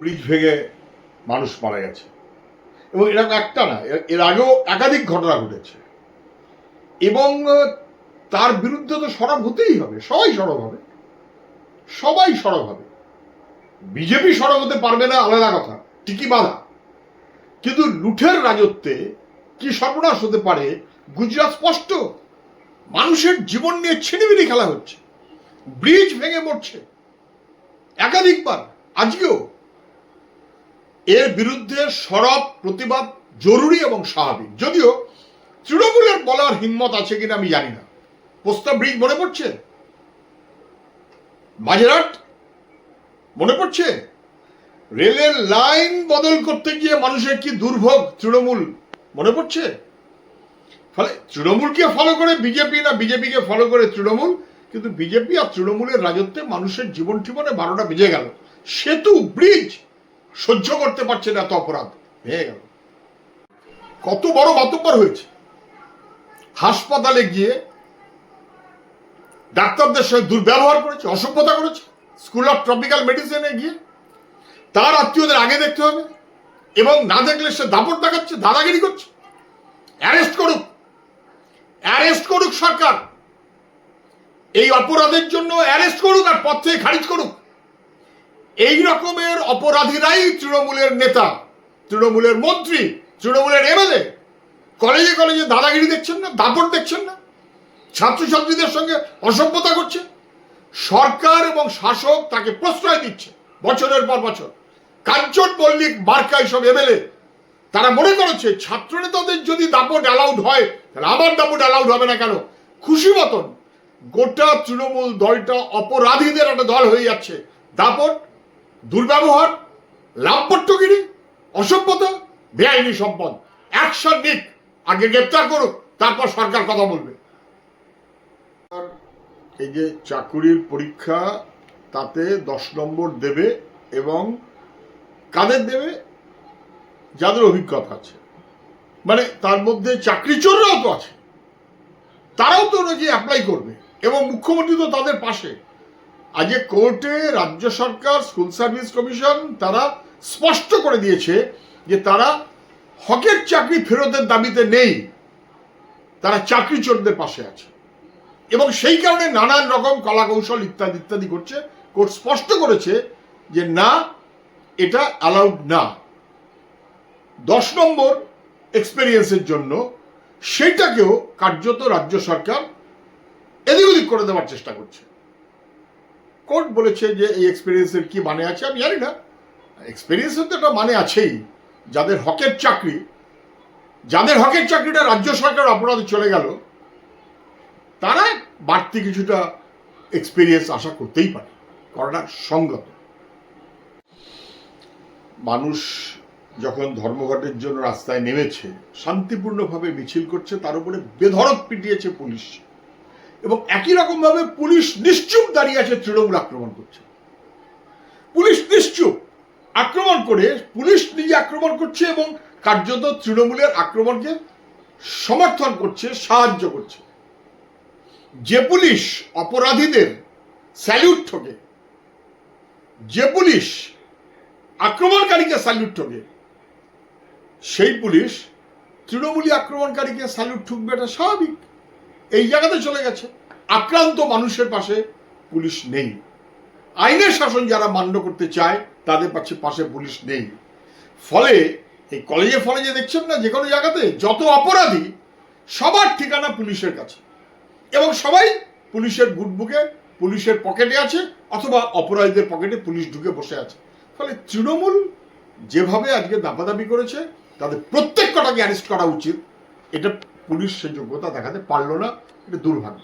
Bridge ভেঙে মানুষ মারা গেছে। এবং এরকম একটা না, এর- আগেও একাধিক ঘটনা ঘটেছে। এবং তার বিরুদ্ধে তো সরব হতেই হবে, সবাই সরব হবে। সবাই সরব হবে। বিজেপি সরব হতে পারবে না, আলাদা কথা ঠিকই বাধা। কিন্তু লুঠের রাজত্বে কি সর্বনাশ হতে পারে, গুজরাট স্পষ্ট। মানুষের জীবন নিয়ে ছিনিমিনি খেলা হচ্ছে। ব্রিজ ভেঙে মরছে। একাধিকবার, আজকেও এর বিরুদ্ধে সরব প্রতিবাদ জরুরি এবং স্বাভাবিক। যদিও তৃণমূলের বলার হিম্মত আছে কিনা আমি জানি না। পোস্তা ব্রিজ মনে পড়ছে? মাঝেরহাট? মনে পড়ছে? রেলের লাইন বদল করতে গিয়ে মানুষের কি দুর্ভোগ তৃণমূল? মনে পড়ছে? ফলে তৃণমূলকে ফলো করে বিজেপি না বিজেপিকে ফলো করে তৃণমূল? কিন্তু বিজেপি আর তৃণমূলের রাজত্বে মানুষের জীবন জীবনে বারোটা বেজে গেল। সেতু, ব্রিজ সহ্য করতে পারছে না এত অপরাধ। ভেঙে গেল। কত বড় বাতব্বর হয়েছে। হাসপাতালে গিয়ে ডাক্তারদের সঙ্গে দুর্ব্যবহার করেছে, অসভ্যতা করেছে। স্কুল অফ ট্রপিক্যাল মেডিসিনে গিয়ে তার আত্মীয়দের আগে দেখতে হবে এবং না দেখলে সে দাপট দেখাচ্ছে, দাদাগিরি করছে। অ্যারেস্ট করুক। অ্যারেস্ট করুক সরকার। এই অপরাধের জন্য অ্যারেস্ট করুক আর পথ থেকে খারিজ করুক। এই রকমের অপরাধীরাই তৃণমূলের নেতা, তৃণমূলের মন্ত্রী, তৃণমূলের এমএলএ। কলেজে কলেজে দাদাগিরি দেখছেন না, দাপট দেখছেন না? ছাত্রছাত্রীদের সঙ্গে অসভ্যতা করছে? সরকার এবং শাসক তাকে প্রশ্রয় দিচ্ছে বছরের পর বছর। কাঞ্চন মল্লিক মার্কা এইসব এমএলএ, তারা মনে করেছে ছাত্র নেতাদের যদি দাপট অ্যালাউড হয়, তাহলে আমার দাপট অ্যালাউড হবে না কেন? খুশি মতন গোটা তৃণমূল দলটা অপরাধীদের একটা দল হয়ে যাচ্ছে। দাপট দুর্ব্যবহার লাভপট্টগিরি অসভ্যতা, বেআইনি সম্পদ। অ্যাকশন নিক আগে গ্রেপ্তার করুক, তারপর সরকার কথা বলবে। এই যে চাকুরির পরীক্ষা, তাতে দশ নম্বর দেবে এবং কাদের দেবে? যাদের অভিজ্ঞতা আছে। মানে তার মধ্যে চাকরি চোররাও তো আছে। তারাও তো নাকি অ্যাপ্লাই করবে এবং মুখ্যমন্ত্রী তো তাদের পাশে। আজকে কোর্টে রাজ্য সরকার, স্কুল সার্ভিস কমিশন তারা স্পষ্ট করে দিয়েছে যে তারা হকের চাকরি ফেরতের দাবিতে নেই। তারা চাকরি চোরদের পাশে আছে। এবং সেই কারণে নানান রকম কলা কৌশল ইত্যাদি ইত্যাদি করছে। কোর্ট স্পষ্ট করেছে যে না, এটা অ্যালাউড না। দশ নম্বর এক্সপেরিয়েন্সের জন্য সেটাকেও কার্যত রাজ্য সরকার এদিক ওদিক করে দেওয়ার চেষ্টা করছে। কোর্ট বলেছে যে এই এক্সপিরিয়েন্সের কি মানে আছে, আমি জানি না। এক্সপিরিয়েন্সের তো একটা মানে আছেই। যাদের হকের চাকরি, যাদের হকের চাকরিটা রাজ্য সরকার অপরাধে চলে গেল, তারা বাড়তি কিছুটা এক্সপিরিয়েন্স আশা করতেই পারে করাটা সঙ্গত। মানুষ যখন ধর্মঘটের জন্য রাস্তায় নেমেছে, শান্তিপূর্ণভাবে মিছিল করছে, তার উপরে বেধড়ক পিটিয়েছে পুলিশ। এবং একই রকমভাবে পুলিশ নিশ্চুপ দাঁড়িয়ে আছে তৃণমূল আক্রমণ করছে। পুলিশ নিশ্চুপ আক্রমণ করে পুলিশ নিজে আক্রমণ করছে এবং কার্যত তৃণমূলের আক্রমণকে সমর্থন করছে, সাহায্য করছে। যে পুলিশ অপরাধীদের স্যালিউট ঠকে, যে পুলিশ আক্রমণকারীকে স্যালিউট ঠকে, সেই পুলিশ তৃণমূলী আক্রমণকারীকে স্যালিউট ঠুকবে এটা স্বাভাবিক। এই জায়গাতে চলে গেছে। আক্রান্ত মানুষের পাশে পুলিশ নেই। আইনের শাসন যারা মান্য করতে চায়, তাদের পাশে পাশে পুলিশ নেই। ফলে এই কলেজে ফলেজে দেখছেন না যে কোনো জায়গাতে যত অপরাধী, সবার ঠিকানা পুলিশের কাছে। এবং সবাই পুলিশের বুটবুকে পুলিশের পকেটে আছে, অথবা অপরাধীদের পকেটে পুলিশ ঢুকে বসে আছে। ফলে তৃণমূল যেভাবে আজকে দাপাদাপি করেছে, তাদের প্রত্যেক কটাকে অ্যারেস্ট করা উচিত। এটা পুলিশ সে যোগ্যতা দেখাতে পারল না এটা দুর্ভাগ্য।